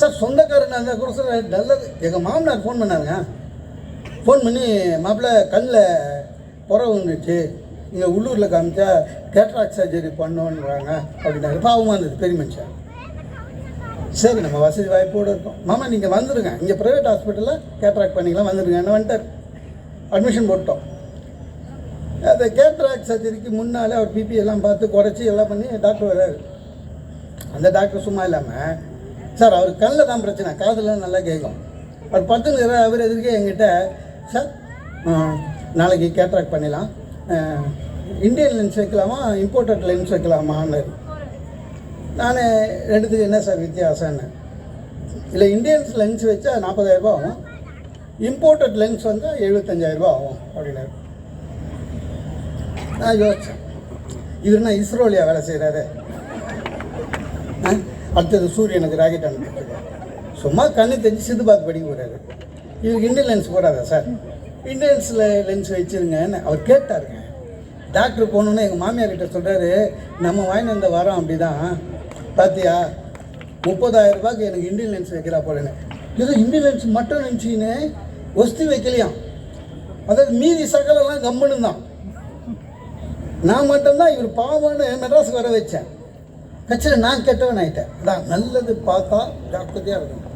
Sir சொந்தக்காரன் இருந்தால் கூட சார் நல்லது. எங்கள் மாமனார் ஃபோன் பண்ணாருங்க. ஃபோன் பண்ணி மாப்பிள்ளை கண்ணில் புற வந்துச்சு இங்கே உள்ளூரில் காமிச்சா கேட்ராக் சர்ஜரி பண்ணோன்றாங்க. அப்படின்னாரு. பாவமாக இருந்தது பெரிய மனுஷன். சரி நம்ம வசதி வாய்ப்போடு இருக்கோம். மாமா நீங்கள் வந்துடுங்க இங்கே ப்ரைவேட் ஹாஸ்பிட்டலில் கேட்ராக் பண்ணிக்கலாம் வந்துடுங்க என்ன வந்துட்டார். அட்மிஷன் போட்டோம். அந்த கேட்ராக் சர்ஜரிக்கு முன்னாலே அவர் பிபி எல்லாம் பார்த்து குறைச்சி எல்லாம் பண்ணி டாக்டர் வர்றாரு. அந்த டாக்டர் சும்மா இல்லாமல் சார் அவர் கண்ணில் தான் பிரச்சனை காதில் நல்லா கேட்கும். அவர் பத்துன்னு அவர் எதிர்க்க என்கிட்ட சார் நாளைக்கு கேட்ராக் பண்ணிடலாம். இந்தியன் லென்ஸ் வைக்கலாமா இம்போர்ட்டட் லென்ஸ் வைக்கலாமான்னு. நான் ரெண்டுத்துக்கு என்ன சார் வித்தியாசம்னு? இல்லை இந்தியன்ஸ் லென்ஸ் வச்சா நாற்பதாயிரரூபா ஆகும். இம்போர்ட்டட் லென்ஸ் வந்தால் எழுபத்தஞ்சாயிரரூபா ஆகும் அப்படின்னாரு. நான் யோசித்தேன் இது என்ன இஸ்ரோலியா வேலை செய்கிறாரு அடுத்தது சூரியனுக்கு ராக்கெட் அனுப்பிச்சிருக்காரு சும்மா கண்ணு தெரிஞ்சு சித்து பார்த்து படிக்க போகிறாரு இவருக்கு இண்டியன் லென்ஸ் போடாதா சார்? இண்டியன்ஸில் லென்ஸ் வச்சுருங்கன்னு அவர் கேட்டாருங்க. டாக்டர் போகணுன்னு எங்கள் மாமியார் கிட்ட சொல்கிறாரு நம்ம வாங்கிட்டு வந்த வரோம் அப்படி தான் பார்த்தியா முப்பதாயிரம் ரூபாய்க்கு எனக்கு இண்டியன் லென்ஸ் வைக்கிறா போலன்னு. ஏதோ இண்டியன் லென்ஸ் மட்டும் நினச்சின்னு ஒஸ்தி வைக்கலையாம். அதாவது மீதி சகலெல்லாம் கம்முன்னு தான். நான் மட்டும்தான் இவர் பாவம்னு மெட்ராஸுக்கு வர வச்சேன். பிரச்சனை நான் கெட்டவன் ஆகிட்டேன் அதான் நல்லது பார்த்தா ஜாக்கிரதையாக இருக்கணும்.